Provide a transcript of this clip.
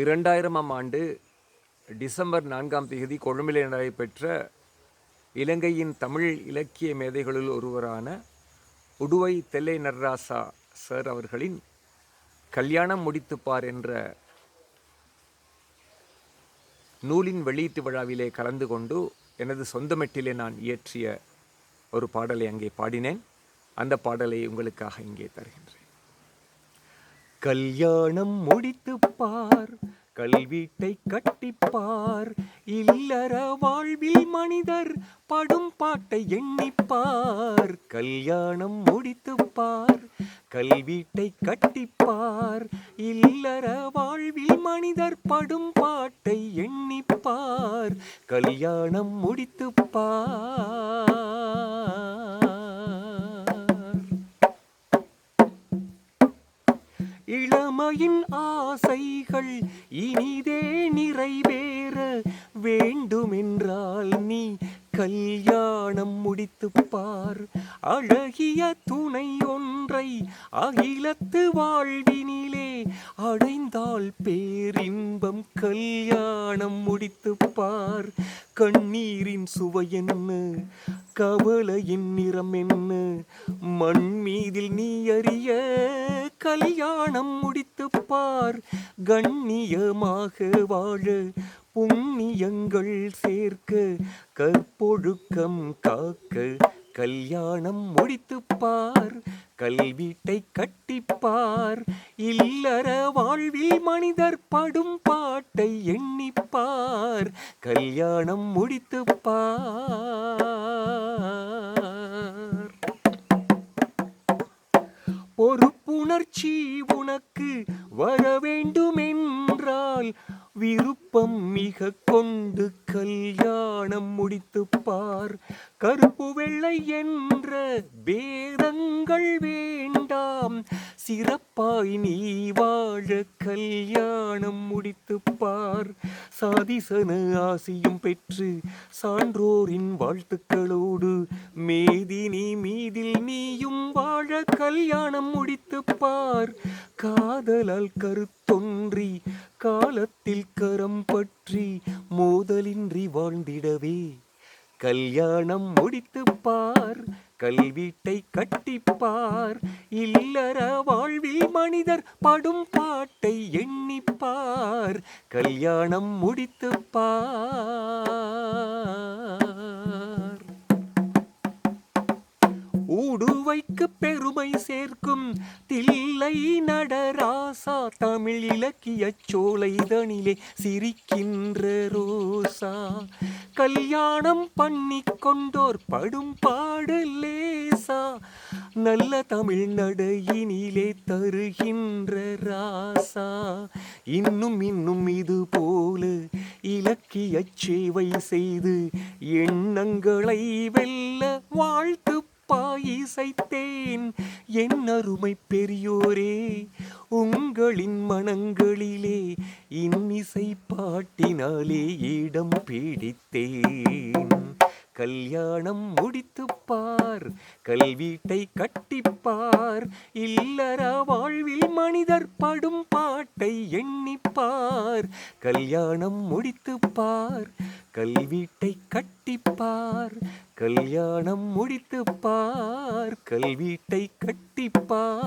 இரண்டாயிரமாம் ஆண்டு டிசம்பர் நான்காம் தேதி கொழும்பிலே நடைபெற்ற இலங்கையின் தமிழ் இலக்கிய மேதைகளுள் ஒருவரான உடுவை தெல்லை நடராசா சார் அவர்களின் கல்யாணம் முடித்துப்பார் என்ற நூலின் வெளியீட்டு விழாவிலே கலந்து கொண்டு எனது சொந்த மெட்டிலே நான் இயற்றிய ஒரு பாடலை அங்கே பாடினேன். அந்த பாடலை உங்களுக்காக இங்கே தருகின்றேன். கல்யாணம் முடித்துப்பார் கல்வீட்டை கட்டிப்பார். இல்லற வாழ்வில் மனிதர் படும் பாட்டை எண்ணிப்பார். கல்யாணம் முடித்துப்பார் கல்வீட்டை கட்டிப்பார். இல்லற வாழ்வில் மனிதர் படும் பாட்டை எண்ணிப்பார். கல்யாணம் முடித்துப்பார். தாயின் ஆசைகள் இனிதே நிறைவேற வேண்டுமென்றால் நீ கல்யாணம் முடித்துப் பார் அழகிய துணை ஒன்றை அகிலத்து வாழ்வினிலே அடைந்தால் பேரின்பம் கல்யாணம் முடித்துப் பார் கண்ணீரின் சுவை என்ன? கவலையின் நிறம் என்ன? மண் மீதில் நீ அறிய கல்யாணம் முடித்துப் பார் கண்ணியமாக வாழ புண்ணியங்கள் சேர்க்க கற்பொழுக்கம் காக்க கல்யாணம் முடித்துப்பார் கல்வீட்டை கட்டிப்பார் இல்லற வாழ்வில் மனிதர் படும் பாட்டை எண்ணிப்பார் கல்யாணம் முடித்துப்பார். பொறுப்புணர்ச்சி உனக்கு வர வேண்டுமென்றால் விருப்பம் மிக கொண்டு கல்யாணம் முடித்து பார். கருப்பு வெள்ளை என்ற பேதங்கள் வேண்டாம். சிறப்பாய் நீ வாழ கல்யாணம் முடித்துப் பார். சாதிசன ஆசியும் பெற்று சான்றோரின் வாழ்த்துக்களோடு மேதினி மீதில் நீயும் வாழ கல்யாணம் முடித்துப் பார். காதலால் கருத்தொன்றி காலத்தில் கரம் பற்றி மோதலின்றி வாழ்ந்திடவே. கல்யாணம் முடித்துப் பார் கல்வீட்டை கட்டிப்பார் இல்லற வாழ்வில் மனிதர் படும் பாட்டை எண்ணிப்பார் கல்யாணம் முடித்துப் பார். ஊடுவைக்கு பெருமை சேர்க்கும் தில்லை நடராசா தமிழ் இலக்கிய சோலைதனிலே சிரிக்கின்ற ரோசா. கல்யாணம் பண்ணி கொண்டோர் படும் பாடு லேசா. நல்ல தமிழ் நடையினிலே தருகின்ற ராசா. இன்னும் இன்னும் இது போல இலக்கிய சேவை செய்து எண்ணங்களை வெல்ல வாழ்த்து பாயிசைத்தேன் என் அருமை பெரியோரே உங்களின் மனங்களிலே இன்னிசை பாட்டினாலே இடம் பிடித்தேன். கல்யாணம் முடித்துப் பார் கல்வீட்டை கட்டிப்பார். இல்லற வாழ்வில் மனிதர் படும் பாட்டை எண்ணிப்பார். கல்யாணம் முடித்துப் பார் கல்வீட்டை கட்டிப்பார். கல்யாணம் முடித்துப் பார் கல்வீட்டை கட்டிப்பார்.